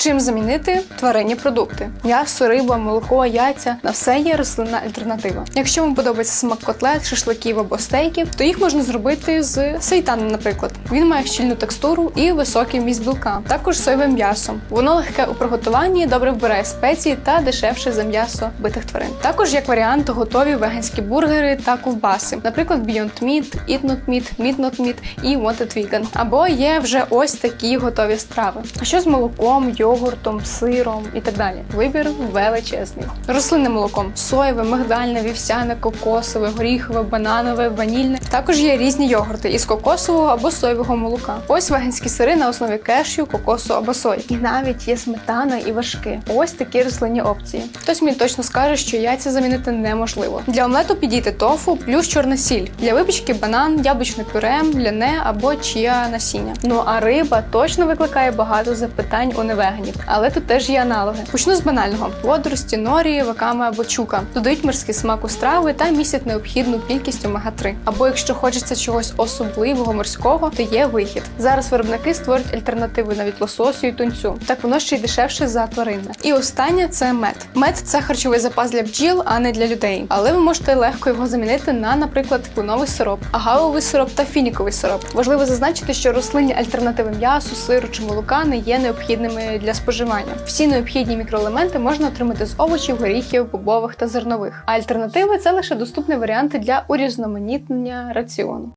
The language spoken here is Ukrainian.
Чим замінити тваринні продукти? М'ясо, риба, молоко, яйця на все є рослинна альтернатива. Якщо вам подобається смак котлет, шашликів або стейків, то їх можна зробити з сейтаном, наприклад. Він має щільну текстуру і високий вміст білка, також соєвим м'ясом. Воно легке у приготуванні, добре вбирає спеції та дешевше за м'ясо битих тварин. Також як варіант готові веганські бургери та ковбаси, наприклад, Beyond Meat, Eat Not Meat, Meat Not Meat і Wanted Vegan. Або є вже ось такі готові страви. А що з молоком, йогуртом, сиром і так далі? Вибір величезний. Рослинним молоком соєве, мигдальне, вівсяне, кокосове, горіхове, бананове, ванільне. Також є різні йогурти із кокосового або соєвого молока. Ось веганські сири на основі кешю, кокосу або сої. І навіть є сметана і важки. Ось такі рослинні опції. Хтось мені точно скаже, що яйця замінити неможливо. Для омлету підійде тофу плюс чорна сіль. Для випічки банан, яблучне пюре, ляне або чия насіння. Ну а риба точно викликає багато запитань у невеганів. Але тут теж є аналоги. Почну з банального: водорості, норі, ваками або чука. Додають морський смак у страви та містять необхідну кількість омега-3. Або якщо хочеться чогось особливого морського, то є вихід. Зараз виробники створюють альтернативи навіть лососю і тунцю. Так воно ще й дешевше за тваринне. І останнє це мед. Мед це харчовий запас для бджіл, а не для людей. Але ви можете легко його замінити на, наприклад, кленовий сироп, агавовий сироп та фініковий сироп. Важливо зазначити, що рослинні альтернативи м'ясу, сиру чи молока не є необхідними для споживання. Всі необхідні мікроелементи можна отримати з овочів, горіхів, бобових та зернових. А альтернативи це лише доступні варіанти для урізноманітнення раціону.